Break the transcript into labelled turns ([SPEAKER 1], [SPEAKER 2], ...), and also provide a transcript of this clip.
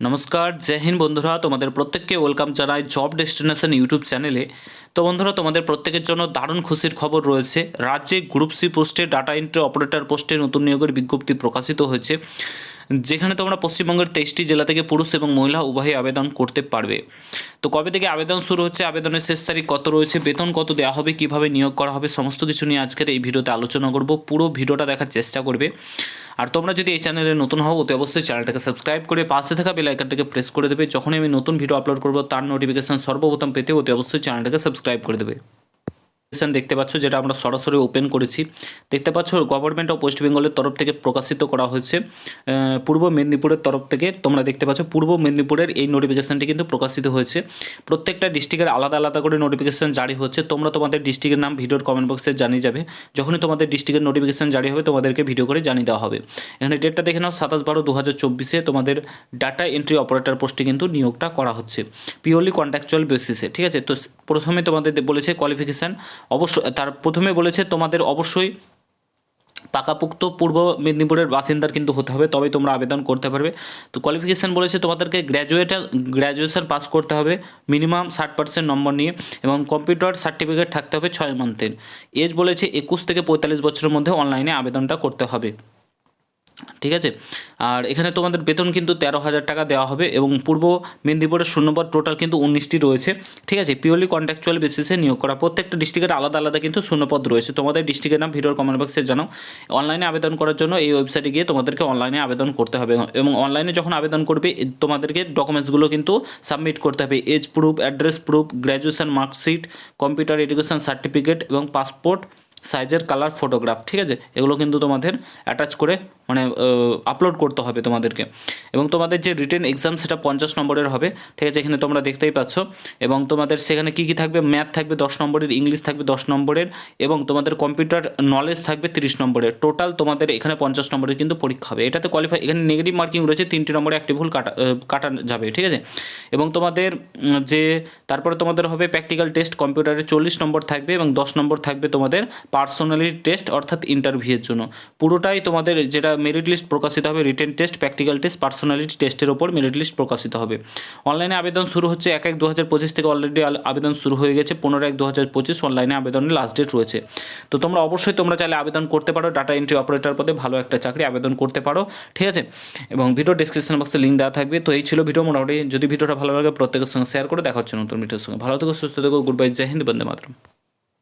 [SPEAKER 1] নমস্কার, জয় হিন্দ বন্ধুরা, তোমাদের প্রত্যেককে ওয়েলকাম জানাই জব ডেস্টিনেশন ইউটিউব চ্যানেলে তো বন্ধুরা, তোমাদের প্রত্যেকের জন্য দারুণ খুশির খবর রয়েছে। রাজ্যে গ্রুপ সি পোস্টে ডাটা এন্ট্রি অপারেটর পোস্টে নতুন নিয়োগের বিজ্ঞপ্তি প্রকাশিত হয়েছে। যেখানে তোমরা পশ্চিমবঙ্গের তেইশটি জেলা থেকে পুরুষ এবং মহিলা উভয়ই আবেদন করতে পারবে। তো কবে থেকে আবেদন শুরু হচ্ছে, আবেদনের শেষ তারিখ কত রয়েছে, বেতন কত দেওয়া হবে, কীভাবে নিয়োগ করা হবে, সমস্ত কিছু নিয়ে আজকের এই ভিডিওতে আলোচনা করব। পুরো ভিডিওটা দেখার চেষ্টা করবে। আর তোমরা যদি এই চ্যানেলে নতুন হও, অতি অবশ্যই চ্যানেলটাকে সাবস্ক্রাইব করে পাশে থাকা বেল আইকনটাকে প্রেস করে দেবে। যখনই আমি নতুন ভিডিও আপলোড করব, তার নোটিফিকেশন সর্বপ্রথম পেতে অতি অবশ্যই চ্যানেলটাকে সাবস্ক্রাইব করে দেবে। নোটিফিকেশন দেখতে পাচ্ছ, যেটা আমরা সরাসরি ওপেন করেছি। দেখতে পাচ্ছ গভর্নমেন্ট অফ ওয়েস্ট বেঙ্গলের তরফ থেকে প্রকাশিত করা হয়েছে। পূর্ব মেদিনীপুরের তরফ থেকে তোমরা দেখতে পাচ্ছ, পূর্ব মেদিনীপুরের এই নোটিফিকেশানটি কিন্তু প্রকাশিত হয়েছে। প্রত্যেকটা ডিস্ট্রিক্টের আলাদা আলাদা করে নোটিফিকেশান জারি হচ্ছে। তোমরা তোমাদের ডিস্ট্রিক্টের নাম ভিডিওর কমেন্ট বক্সে জানিয়ে যাবে। যখনই তোমাদের ডিস্ট্রিক্টের নোটিফিকেশান জারি হবে, তোমাদেরকে ভিডিও করে জানিয়ে দেওয়া হবে। এখানে ডেটটা দেখে নাও, সাতাশ বারো দু হাজার চব্বিশে তোমাদের ডাটা এন্ট্রি অপারেটর পোস্টে কিন্তু নিয়োগটা করা হচ্ছে। পিওরলি কন্ট্রাকচুয়াল বেসিসে ঠিক আছে? তো প্রথমে তোমাদের বলেছে কোয়ালিফিকেশান অবশ্য, তার প্রথমে বলেছে, তোমাদের অবশ্যই পাকাপুক্ত পূর্ব মেদিনীপুরের বাসিন্দার কিন্তু হতে হবে, তবেই তোমরা আবেদন করতে পারবে। তো কোয়ালিফিকেশান বলেছে, তোমাদেরকে গ্র্যাজুয়েট গ্র্যাজুয়েশান পাস করতে হবে মিনিমাম ষাট পার্সেন্ট নম্বর নিয়ে, এবং কম্পিউটার সার্টিফিকেট থাকতে হবে ছয় মান্থের এজ বলেছে, একুশ থেকে পঁয়তাল্লিশ বছরের মধ্যে অনলাইনে আবেদনটা করতে হবে। ঠিক আছে? আর এখানে তোমাদের বেতন কিন্তু তেরো হাজার টাকা দেওয়া হবে এবং পূর্ব মেদিনীপুরের শূন্যপদ টোটাল কিন্তু উনিশটি রয়েছে। ঠিক আছে? পিওরলি কন্ট্রাকচুয়াল বেসিসে নিয়োগ করা। প্রত্যেকটা ডিস্ট্রিক্টের আলাদা আলাদা কিন্তু শূন্যপদ রয়েছে। তোমাদের ডিস্ট্রিক্টের নাম ভিডিওর কমেন্ট বক্সে জানাও। অনলাইনে আবেদন করার জন্য এই ওয়েবসাইটে গিয়ে তোমাদেরকে অনলাইনে আবেদন করতে হবে এবং অনলাইনে যখন আবেদন করবে, তোমাদেরকে ডকুমেন্টসগুলো কিন্তু সাবমিট করতে হবে। Age proof address proof graduation marksheet computer education certificate এবং পাসপোর্ট সাইজের কালার ফটোগ্রাফ ঠিক আছে? এগুলো কিন্তু তোমাদের অ্যাটাচ করে মানে আপলোড করতে হবে তোমাদেরকে। এবং তোমাদের যে রিটেন এক্সাম সেটা পঞ্চাশ নম্বরের হবে, ঠিক আছে? এখানে তোমরা দেখতেই পাচ্ছ। এবং তোমাদের সেখানে কী কী থাকবে? ম্যাথ থাকবে দশ নম্বরের ইংলিশ থাকবে দশ নম্বরের, এবং তোমাদের কম্পিউটার নলেজ থাকবে তিরিশ নম্বরের। টোটাল তোমাদের এখানে পঞ্চাশ নম্বরের কিন্তু পরীক্ষা হবে। এটাতে কোয়ালিফাই এখানে নেগেটিভ মার্কিং রয়েছে, তিনটি নম্বরে একটি ভুল কাটা কাটা যাবে, ঠিক আছে? এবং তোমাদের যে তারপরে তোমাদের হবে প্র্যাকটিক্যাল টেস্ট কম্পিউটারে চল্লিশ নম্বর থাকবে এবং দশ নম্বর থাকবে তোমাদের পার্সোনালিটি টেস্ট অর্থাৎ ইন্টারভিউয়ের জন্য। পুরোটাই তোমাদের যেটা মেরিট লিস্ট প্রকাশিত হবে written test practical test personality টেস্টের ওপর মেরিট লিস্ট প্রকাশিত হবে। অনলাইনে আবেদন শুরু হচ্ছে এক এক দু হাজার পঁচিশ থেকে অলরেডি আবেদন শুরু হয়ে গেছে, পনেরো এক দু হাজার পঁচিশ অনলাইনে আবেদনের লাস্ট ডেট রয়েছে। তো তোমরা অবশ্যই তোমরা চাইলে আবেদন করতে পারো ডাটা এন্ট্রি অপারেটর পদে ভালো একটা চাকরি আবেদন করতে পারো, ঠিক আছে? এবং ভিডিও ডিসক্রিপশন বক্সে লিঙ্ক দেওয়া থাকবে। তো এই ছিল ভিডিও মোটামুটি যদি ভিডিওটা ভালো লাগে প্রত্যেকের সঙ্গে শেয়ার করে দেখা হচ্ছে নতুন ভিডিওর সঙ্গে। ভালো থেকো, সুস্থ থেকো গুড বাই জয় হিন্দ, বন্দে মাতরম।